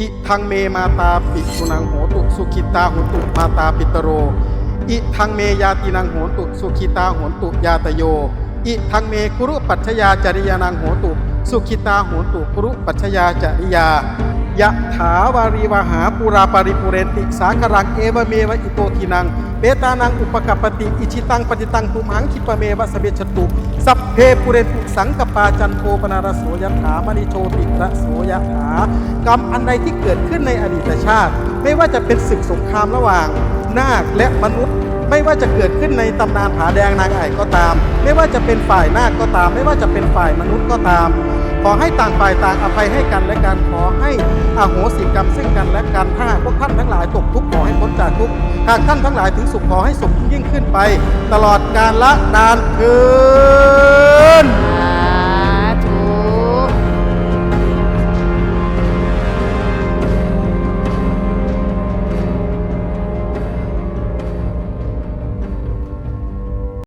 อิทังเมมาตาปิสุนังโหตุสุขิตาโหตุมาตาปิตโร อิทังเมยาตินังโหตุสุขิตาโหตุยาตโย อิทังเมคุรุปัชชยาจริยานังโหตุสุขิตาโหตุคุรุปัชชยาจริยายะถาวารีวหาปุราปริปุเรนติสาครังเอวเมวอิโตทินังเปตานังอุปกัปปติอิชิตังปฏิตังตุมหังคิปเมวะสเบชตุ สัพเพปุเรนตุสังกปาจันโทปนารโสยถามณิโชติระโสยถากรรมอันใดที่เกิดขึ้นในอดีตชาติ ไม่ว่าจะเป็นศึกสงครามระหว่างนาคและมนุษย์ ไม่ว่าจะเกิดขึ้นในตำนานผาแดงนางไอ่ก็ตาม ไม่ว่าจะเป็นฝ่ายนาคก็ตาม ไม่ว่าจะเป็นฝ่ายมนุษย์ก็ตาม ขอให้ต่างฝ่ายต่างอภัยให้กันและกันขอให้ อโหสิกรรมซึ่งกันและกันถ้าหากพวกท่านทั้งหลายตกทุกข์ขอให้พ้นจากทุกข์หากท่านทั้งหลายถึงสุขขอให้สุขยิ่งขึ้นไป ตลอดกาลละนานเทิน